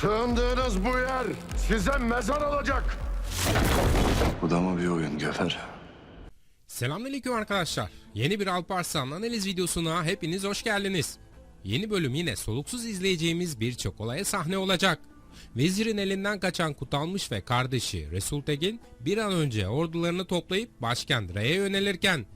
Sığındığınız bu yer size mezar olacak. Bu da mı bir oyun Göfer? Selamünaleyküm arkadaşlar. Yeni bir Alparslan analiz videosuna hepiniz hoş geldiniz. Yeni bölüm yine soluksuz izleyeceğimiz birçok olaya sahne olacak. Vezirin elinden kaçan Kutalmış ve kardeşi Resul Tekin bir an önce ordularını toplayıp başkent Re'ye yönelirken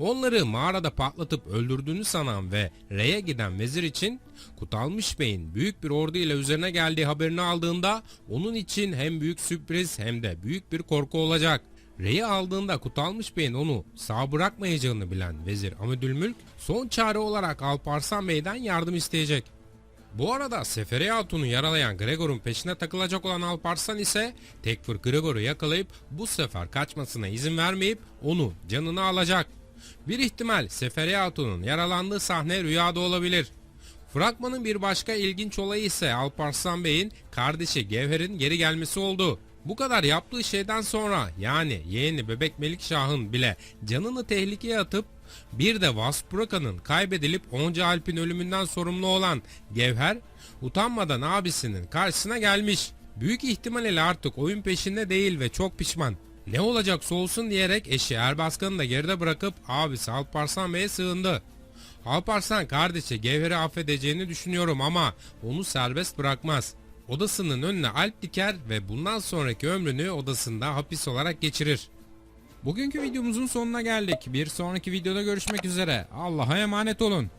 onları mağarada patlatıp öldürdüğünü sanan ve Re'ye giden vezir için Kutalmış Bey'in büyük bir ordu ile üzerine geldiği haberini aldığında onun için hem büyük sürpriz hem de büyük bir korku olacak. Rey'i aldığında Kutalmış Bey'in onu sağ bırakmayacağını bilen Vezir Amidülmülk son çare olarak Alparslan Bey'den yardım isteyecek. Bu arada Seferi Hatun'u yaralayan Gregor'un peşine takılacak olan Alparslan ise Tekfur Gregor'u yakalayıp bu sefer kaçmasına izin vermeyip onu canını alacak. Bir ihtimal Seferi Hatun'un yaralandığı sahne rüyada olabilir. Fragmanın bir başka ilginç olayı ise Alparslan Bey'in kardeşi Gevher'in geri gelmesi oldu. Bu kadar yaptığı şeyden sonra yani yeğeni Bebek Melikşah'ın bile canını tehlikeye atıp bir de Vaspuraka'nın kaybedilip onca Alp'in ölümünden sorumlu olan Gevher utanmadan abisinin karşısına gelmiş. Büyük ihtimal ile artık oyun peşinde değil ve çok pişman. Ne olacaksa olsun diyerek eşi Erbaskan'ı da geride bırakıp abisi Alparslan Bey'e sığındı. Alparslan kardeşi Gevher'i affedeceğini düşünüyorum ama onu serbest bırakmaz. Odasının önüne alp diker ve bundan sonraki ömrünü odasında hapis olarak geçirir. Bugünkü videomuzun sonuna geldik. Bir sonraki videoda görüşmek üzere. Allah'a emanet olun.